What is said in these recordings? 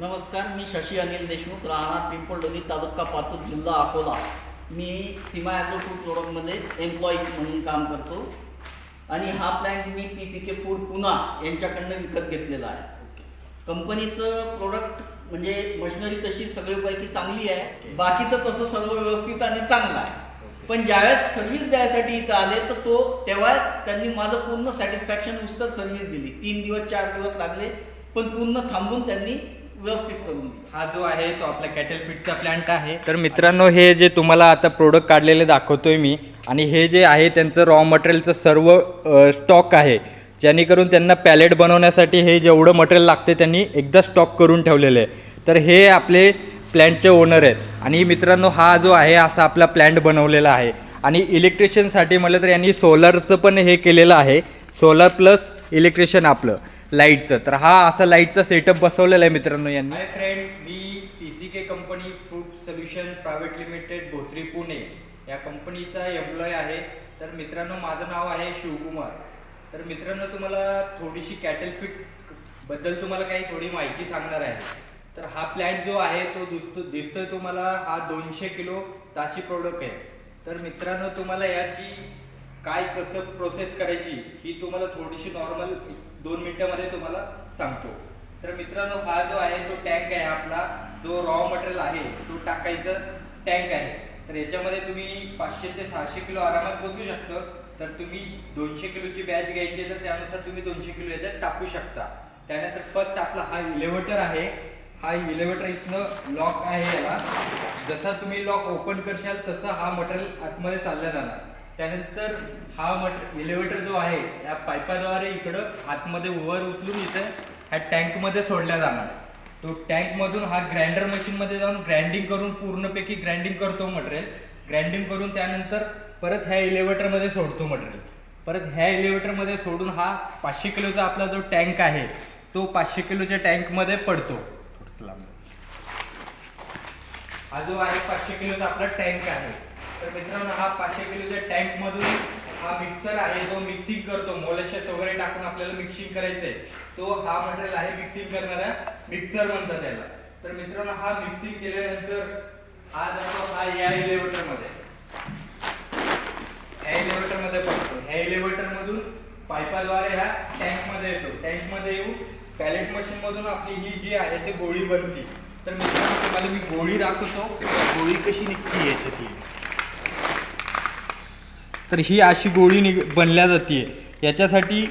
नमस्कार मी शशी अनिल देशमुख राहणार पिंपळडोली तालुका पातूर जिल्हा अकोला. मी सीमा ॲग्रो फूड प्रोडक्टमध्ये एम्प्लॉई म्हणून काम करतो. आणि हा प्लॅन्ट मी P C K food Poona यांच्याकडनं विकत घेतलेला आहे. कंपनीचं प्रोडक्ट म्हणजे मशिनरी तशी सगळीपैकी चांगली आहे. बाकी तर तसं सर्व व्यवस्थित आणि चांगलं आहे. पण ज्यावेळेस सर्व्हिस द्यायसाठी इथं आले तर तो तेव्हाच त्यांनी माझं पूर्ण सॅटिस्फॅक्शन नुसतं सर्व्हिस दिली. तीन दिवस चार दिवस लागले पण पूर्ण थांबून त्यांनी व्यवस्थित करून हा जो आहे तो आपला कॅटल फिटचा प्लांट आहे. तर मित्रांनो हे जे तुम्हाला आता प्रोडक्ट काढलेले दाखवतोय मी आणि हे जे आहे त्यांचं रॉ मटेरियलचं सर्व स्टॉक आहे. जेणेकरून त्यांना पॅलेट बनवण्यासाठी हे जेवढं मटेरियल लागते त्यांनी एकदा स्टॉक करून ठेवलेलं आहे. तर हे आपले प्लॅन्टचे ओनर आहेत. आणि मित्रांनो हा जो आहे असा आपला प्लॅन्ट बनवलेला आहे. आणि इलेक्ट्रिशियनसाठी म्हटलं तर यांनी सोलरचं पण हे केलेलं आहे. सोलर प्लस इलेक्ट्रिशियन आपलं. लाईटचं. तर हा असा लाईटचा सेटअप बसवलेला आहे मित्रांनो यांनी. हाय फ्रेंड मी T C K company fruit solution private limited Bhosari Pune. या कंपनीचा एम्प्लॉय आहे. तर मित्रांनो माझं नाव आहे शिवकुमार. तर मित्रांनो तुम्हाला थोडीशी कॅटल फिटबद्दल तुम्हाला काही थोडी माहिती सांगणार आहे. तर हा प्लॅन्ट जो आहे तो दिसतो दिसतोय तुम्हाला. हा दोनशे किलो ताशी प्रोडक्ट आहे. तर मित्रांनो तुम्हाला याची काय कसं प्रोसेस करायची ही तुम्हाला थोडीशी नॉर्मल दोन मिनिटामध्ये तुम्हाला सांगतो. तर मित्रांनो हा जो आहे तो टँक आहे आपला. जो रॉ मटेरियल आहे तो टाकायचा टँक आहे. तर याच्यामध्ये तुम्ही पाचशे ते सहाशे किलो आरामात बसू शकतो. तर तुम्ही दोनशे किलोची बॅच घ्यायची आहे तर त्यानुसार तुम्ही दोनशे किलो याच्यात टाकू शकता. त्यानंतर फर्स्ट आपला हा इलेव्हेटर आहे. हा इलेव्हेटर इथनं लॉक आहे याला. जसा तुम्ही लॉक ओपन करशाल तसं हा मटेरियल आतमध्ये चाललं जाणार. त्यानंतर हा मट इलेव्हेटर जो आहे या पाईपाद्वारे इकडं आतमध्ये वर उचलून इथं ह्या टँकमध्ये सोडल्या जाणार. तो टँकमधून हा ग्राइंडर मशीनमध्ये जाऊन ग्राइंडिंग करून पूर्णपैकी ग्राइंडिंग करतो मटेरियल. ग्राइंडिंग करून त्यानंतर परत ह्या इलेव्हेटरमध्ये सोडतो मटेरियल. परत ह्या इलेव्हेटरमध्ये सोडून हा पाचशे किलोचा आपला जो टँक आहे तो पाचशे किलोच्या टँकमध्ये पडतो. लांब. हा जो आहे पाचशे किलोचा आपला टँक आहे. तर मित्रांनो हा पाचशे किलोच्या टँक मधून हा मिक्सर आहे जो मिक्सिंग करतो. मोलशेस वगैरे टाकून आपल्याला मिक्सिंग करायचंय. तो हा मटेरियल आहे मिक्सिंग करणारा मिक्सर म्हणतात त्याला. तर मित्रांनो हा मिक्सिंग केल्यानंतर हा जातो हा या इलेव्हेटरमध्ये. ह्या इलेव्हेटरमध्ये पडतो. ह्या इलेव्हेटर मधून पायपाद्वारे ह्या टँकमध्ये येतो. टँकमध्ये येऊन पॅलेट मशीन मधून आपली ही जी आहे ती गोळी बनती. तर मित्रांनो तुम्हाला मी गोळी दाखवतो. गोळी कशी निघते याच्यातली. तर ही अशी गोळी निघ बनल्या जाते याच्यासाठी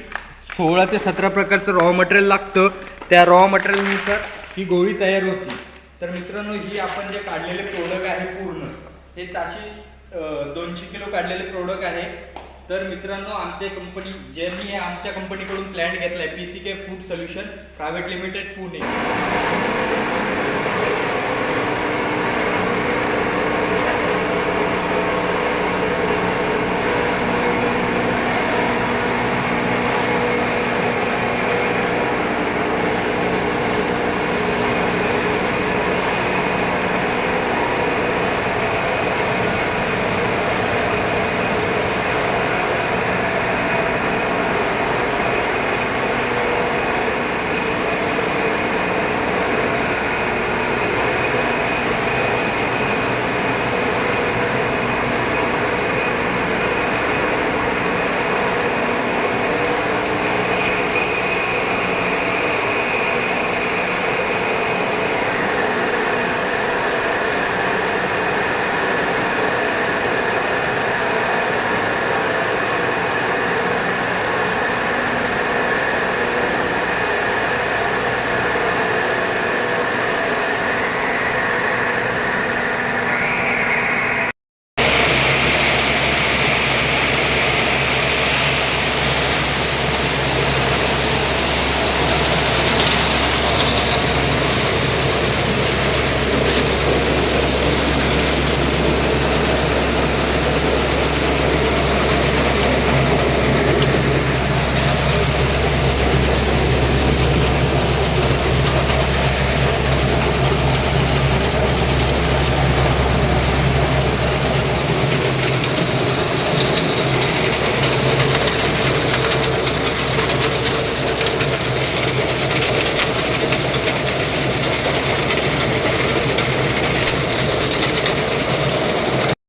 सोळा ते सतरा प्रकारचं रॉ मटेरियल लागतं. त्या रॉ मटेरियलनुसार ही गोळी तयार होती. तर मित्रांनो ही आपण जे काढलेले प्रोडक्ट आहे पूर्ण हे ताशी दोनशे किलो काढलेले प्रोडक्ट आहे. तर मित्रांनो आमच्या कंपनी ज्यांनी हे आमच्या कंपनीकडून प्लॅन घेतला आहे P C K food solution private limited Pune.